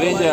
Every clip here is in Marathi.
रेंज हे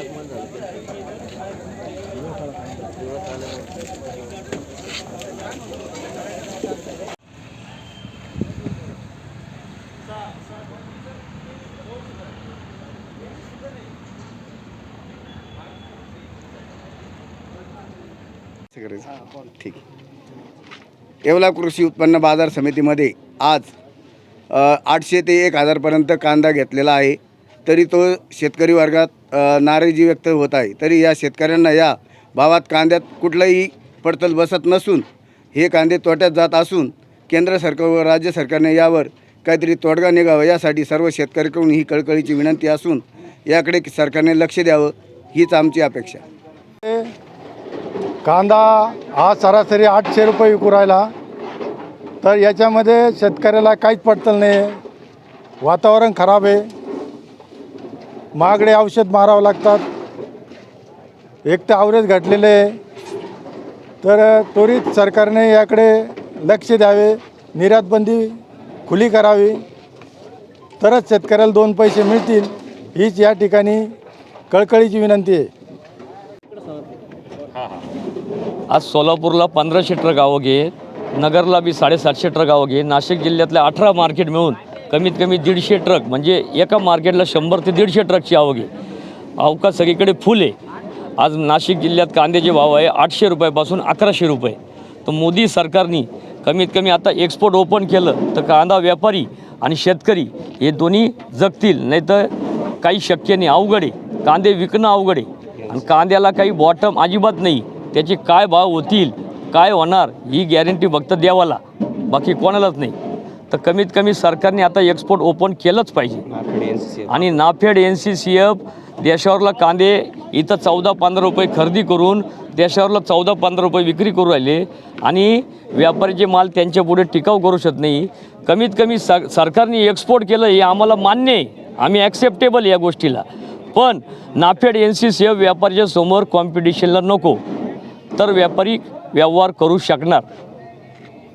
आगमन झालं करायचं ठीक. येवला कृषी उत्पन्न बाजार समितीमध्ये आज आठशे ते एक हजारपर्यंत कांदा घेतलेला आहे. तरी तो शेतकरी वर्गात नाराजी व्यक्त होत आहे. तरी या शेतकऱ्यांना या भावात कांद्यात कुठलंही पडतल बसत नसून हे कांदे तोट्यात जात असून केंद्र सरकार व राज्य सरकारने यावर काहीतरी तोडगा निघावा यासाठी सर्व शेतकऱ्याकडून ही कळकळीची विनंती असून याकडे सरकारने लक्ष द्यावं हीच आमची अपेक्षा कांदा हा सरासरी आठशे रुपये विकू राहिला. तर याच्यामध्ये शेतकऱ्याला काहीच पडतल नाही वातावरण खराब आहे. महागडे औषध मारावं लागतात. एक तर आवरेज घटलेले आहे. तर त्वरित सरकारने याकडे लक्ष द्यावे. निर्यातबंदी खुली करावी. तरच शेतकऱ्याला दोन पैसे मिळतील हीच या ठिकाणी कळकळीची विनंती आहे. आज सोलापूरला पंधराशे ट्रक घे नगरला बी साडेसातशे ट्रक घे नाशिक जिल्ह्यातल्या अठरा मार्केट मिळून कमीत कमी दीडशे ट्रक म्हणजे एका मार्केटला शंभर ते दीडशे ट्रकची आवक आहे. अवकाश सगळीकडे फुल आहे. आज नाशिक जिल्ह्यात कांद्याचे भाव आहे आठशे रुपयापासून अकराशे रुपये. तर मोदी सरकारने कमीत कमी आता एक्सपोर्ट ओपन केलं तर कांदा व्यापारी आणि शेतकरी हे दोन्ही जगतील. नाही तर काही शक्य नाही अवघड आहे. कांदे विकणं अवघड आहे. आणि कांद्याला काही बॉटम अजिबात नाही. त्याचे काय भाव होतील काय होणार ही गॅरंटी फक्त देवाला बाकी कोणालाच नाही. तर कमीत कमी सरकारने आता एक्सपोर्ट ओपन केलंच पाहिजे. आणि NAFED N C C F देशावरला कांदे इथं चौदा पंधरा रुपये खरेदी करून देशावरला चौदा पंधरा रुपये विक्री करू राहिले. आणि व्यापारीचे माल त्यांच्या पुढे टिकाव करू शकत नाही. कमीत कमी स सरकारने एक्सपोर्ट केलं हे आम्हाला मान्य आहे. आम्ही ॲक्सेप्टेबल या गोष्टीला. पण NAFED N C C F व्यापाऱ्याच्या समोर कॉम्पिटिशनला नको. तर व्यापारी व्यवहार करू शकणार.